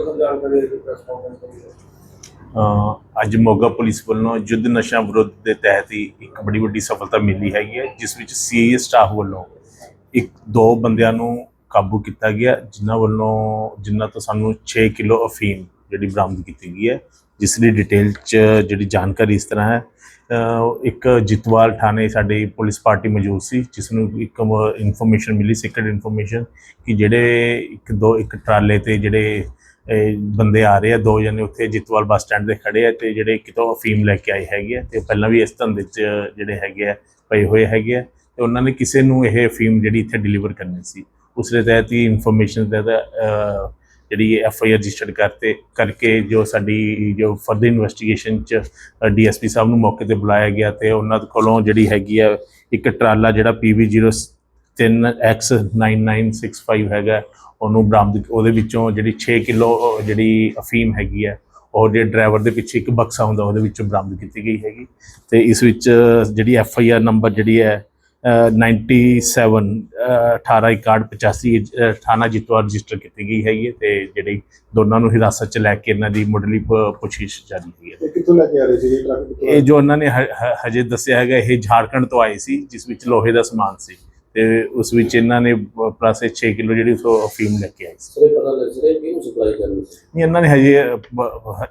ਦਿਓ ਸਰ ਜਾਣਕਾਰੀ ਦੇ ਪ੍ਰੈਸ ਕਾਨਫਰੰਸ ਹੋਈ ਅੱਜ ਮੋਗਾ ਪੁਲਿਸ ਵੱਲੋਂ ਯੁੱਧ ਨਸ਼ਾ ਵਿਰੁੱਧ ਦੇ ਤਹਿਤ ਹੀ ਇੱਕ ਬੜੀ ਵੱਡੀ ਸਫਲਤਾ ਮਿਲੀ ਹੈਗੀ ਹੈ, ਜਿਸ ਵਿੱਚ ਸੀਏ ਸਟਾਫ ਵੱਲੋਂ ਇੱਕ ਦੋ ਬੰਦਿਆਂ ਨੂੰ ਕਾਬੂ ਕੀਤਾ ਗਿਆ, ਜਿਨ੍ਹਾਂ ਵੱਲੋਂ, ਜਿਨ੍ਹਾਂ ਤੋਂ ਸਾਨੂੰ 6 ਕਿਲੋ ਅਫੀਮ ਜਿਹੜੀ ਬਰਾਮਦ ਕੀਤੀ ਗਈ ਹੈ, ਜਿਸ ਦੀ ਡਿਟੇਲ ਚ ਜਿਹੜੀ ਜਾਣਕਾਰੀ ਇਸ ਤਰ੍ਹਾਂ ਹੈ ਇੱਕ ਜਿਤਵਾਲ ਥਾਣੇ ਸਾਡੀ ਪੁਲਿਸ ਪਾਰਟੀ ਮੌਜੂਦ ਸੀ, ਜਿਸ ਨੂੰ ਇੱਕ ਇਨਫੋਰਮੇਸ਼ਨ ਮਿਲੀ ਸੀਕ੍ਰੀਟ ਇਨਫੋਰਮੇਸ਼ਨ ਕਿ ਜਿਹੜੇ ਇੱਕ ਦੋ ਇੱਕ ਟਰਾਲੇ ਤੇ ਜਿਹੜੇ ਬੰਦੇ ਆ ਰਹੇ ਆ, ਦੋ ਜਣੇ ਉੱਥੇ ਜਿੱਤਵਾਲ ਬੱਸ ਸਟੈਂਡ ਦੇ ਖੜੇ ਆ ਤੇ ਜਿਹੜੇ ਕਿਤੋਂ ਅਫੀਮ ਲੈ ਕੇ ਆਏ ਹੈਗੇ ਆ ਤੇ ਪਹਿਲਾਂ ਵੀ ਇਸ ਧੰਦੇ 'ਚ ਜਿਹੜੇ ਹੈਗੇ ਆ, ਪਏ ਹੋਏ ਹੈਗੇ ਆ ਤੇ ਉਹਨਾਂ ਨੇ ਕਿਸੇ ਨੂੰ ਇਹ ਅਫੀਮ ਜਿਹੜੀ ਇੱਥੇ ਡਿਲੀਵਰ ਕਰਨੀ ਸੀ। ਉਸ ਦੇ ਤਹਿਤ ਹੀ ਇਨਫੋਰਮੇਸ਼ਨ ਦੇ ਤਹਿਤ ਜਿਹੜੀ ਐਫ ਆਈ ਆਰ ਰਜਿਸਟਰਡ ਕਰਤੇ, ਕਰਕੇ ਜੋ ਸਾਡੀ, ਜੋ ਫਰਦਰ ਇਨਵੈਸਟੀਗੇਸ਼ਨ ਚ ਡੀਐਸਪੀ ਸਾਹਿਬ ਨੂੰ ਮੌਕੇ ਤੇ ਬੁਲਾਇਆ ਗਿਆ ਤੇ ਉਹਨਾਂ ਕੋਲੋਂ ਜਿਹੜੀ ਹੈਗੀ ਆ ਇੱਕ ਟਰਾਲਾ ਜਿਹੜਾ ਪੀਵੀ 0 3X9965 ਹੈਗਾ ਉਹਨੂੰ ਬਰਾਮਦ ਉਹਦੇ ਵਿੱਚੋਂ ਜਿਹੜੀ 6 ਕਿਲੋ ਜਿਹੜੀ ਅਫੀਮ ਹੈਗੀ ਹੈ ਔਰ ਜਿਹੜੇ ਡਰਾਈਵਰ ਦੇ ਪਿੱਛੇ ਇੱਕ ਬਕਸਾ ਹੁੰਦਾ ਉਹਦੇ ਵਿੱਚੋਂ ਬਰਾਮਦ ਕੀਤੀ ਗਈ ਹੈਗੀ। ਤੇ ਇਸ ਵਿੱਚ ਜਿਹੜੀ ਐਫ ਆਈ ਆਰ ਨੰਬਰ ਜਿਹੜੀ ਹੈ 97 1861 ਥਾਣਾ ਜਿੱਤਵਾ ਰਜਿਸਟਰ ਕੀਤੀ ਗਈ ਹੈਗੀ ਹੈ ਤੇ ਜਿਹੜੀ ਦੋਨਾਂ ਨੂੰ ਹਿਰਾਸਤ ਚ ਲੈ ਕੇ ਇਹਨਾਂ ਦੀ ਮੁੱਢਲੀ ਪੁੱਛਗਿੱਛ ਜਾਰੀ ਹੋਈ ਹੈ। ਇਹ ਜੋ ਇਹਨਾਂ ਨੇ ਹਜੇ ਦੱਸਿਆ ਹੈਗਾ ਇਹ ਝਾਰਖੰਡ ਤੋਂ ਆਏ ਸੀ ਜਿਸ ਵਿੱਚ ਲੋਹੇ ਦਾ ਸਮਾਨ ਸੀ। ਤੇ ਉਸ ਵਿੱਚ ਇਹਨਾਂ ਨੇ ਪਲੱਸ 6 ਕਿਲੋ ਜਿਹੜੀ ਉਸ ਅਫੀਮ ਲੈ ਕੇ ਆਏ ਸੀ। ਸਰ ਪਤਾ ਲੱਗ ਰਿਹਾ ਕਿਹਨੂੰ ਸਪਲਾਈ ਕਰਨੀ ਸੀ। ਨਹੀਂ, ਇਹਨਾਂ ਨੇ ਹਜੇ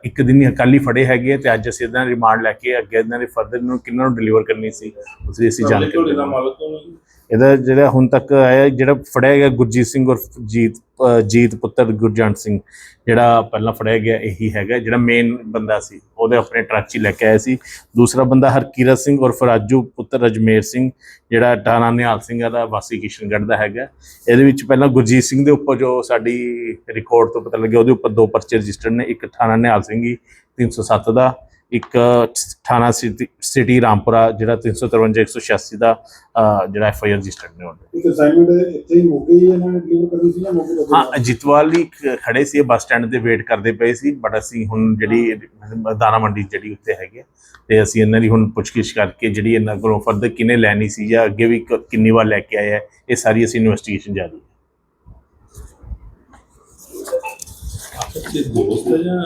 ਇੱਕ ਦਿਨ ਹੀ ਕੱਲ ਹੀ ਫੜੇ ਹੈਗੇ ਆ ਤੇ ਅੱਜ ਅਸੀਂ ਇਹਨਾਂ ਰਿਮਾਂਡ ਲੈ ਕੇ ਅੱਗੇ ਇਹਨਾਂ ਦੇ ਫਰਦਰ ਨੂੰ ਕਿੰਨਾਂ ਨੂੰ ਡਿਲੀਵਰ ਕਰਨੀ ਸੀ ਉਸ ਦੀ ਅਸੀਂ ਜਾਣਕਾਰੀ ਇਹਦਾ ਜਿਹੜਾ ਹੁਣ ਤੱਕ ਆਇਆ ਜਿਹੜਾ ਫੜਿਆ ਗਿਆ ਗੁਰਜੀਤ ਸਿੰਘ ਔਰ ਜੀਤ ਜੀਤ ਪੁੱਤਰ ਗੁਰਜੰਟ ਸਿੰਘ, ਜਿਹੜਾ ਪਹਿਲਾਂ ਫੜਿਆ ਗਿਆ ਇਹੀ ਹੈਗਾ, ਜਿਹੜਾ ਮੇਨ ਬੰਦਾ ਸੀ। ਉਹਦੇ ਆਪਣੇ ਟਰੱਕ 'ਚ ਹੀ ਲੈ ਕੇ ਆਇਆ ਸੀ। ਦੂਸਰਾ ਬੰਦਾ ਹਰਕੀਰਤ ਸਿੰਘ ਔਰ ਫਰਾਜੂ ਪੁੱਤਰ ਅਜਮੇਰ ਸਿੰਘ, ਜਿਹੜਾ ਟਾਣਾ ਨਿਹਾਲ ਸਿੰਘ ਦਾ ਵਾਸੀ ਕਿਸ਼ਨਗੜ੍ਹ ਦਾ ਹੈਗਾ। ਇਹਦੇ ਵਿੱਚ ਪਹਿਲਾਂ ਗੁਰਜੀਤ ਸਿੰਘ ਦੇ ਉੱਪਰ ਜੋ ਸਾਡੀ ਰਿਕਾਰਡ ਤੋਂ ਪਤਾ ਲੱਗਿਆ, ਉਹਦੇ ਉੱਪਰ ਦੋ ਪਰਚੇ ਰਜਿਸਟਰਡ ਨੇ, ਇੱਕ ਥਾਣਾ ਨਿਹਾਲ ਸਿੰਘ ਜੀ 307 ਦਾ। ਇੱਕ ਥਾਣਾ ਸਿਟੀ ਰਾਮਪੁਰਾ ਜਿਹੜਾ 353 186 ਦਾ ਜਿਹੜਾ ਐਫ ਆਈ ਆਰ ਰਜਿਸਟਰਡ ਨੇ ਉਹਦੇ। ਇੱਕ ਅਸਾਈਨਮੈਂਟ ਇੱਥੇ ਹੀ ਮੌਕੇ ਹੀ ਇਹਨਾਂ ਨੇ ਡਿਲੀਵਰ ਕਰਨੀ ਸੀ ਜਾਂ ਮੌਕੇ ਹਾਂ ਜਿਤਵਾਲ ਹੀ ਖ- ਖੜੇ ਸੀ ਬੱਸ ਸਟੈਂਡ ਤੇ ਵੇਟ ਕਰਦੇ ਪਏ ਸੀ ਬਟ ਅਸੀਂ ਹੁਣ ਜਿਹੜੀ ਦਾਣਾ ਮੰਡੀ ਜਿਹੜੀ ਉੱਤੇ ਹੈਗੇ ਤੇ ਅਸੀਂ ਇਹਨਾਂ ਦੀ ਹੁਣ ਪੁੱਛਗਿੱਛ ਕਰਕੇ ਜਿਹੜੀ ਇਹਨਾਂ ਕੋਲੋਂ ਫਰਦਰ ਕਿਨੇ ਲੈਣੀ ਸੀ ਜਾਂ ਅੱਗੇ ਵੀ ਕਿੰਨੀ ਵਾਰ ਲੈ ਕੇ ਆਏ ਹੈ ਇਹ ਸਾਰੀ ਅਸੀਂ ਇਨਵੈਸਟੀਗੇਸ਼ਨ ਜਾਰੀ ਹੈ ਦੋਸਤ ਹੈ ਜਾਂ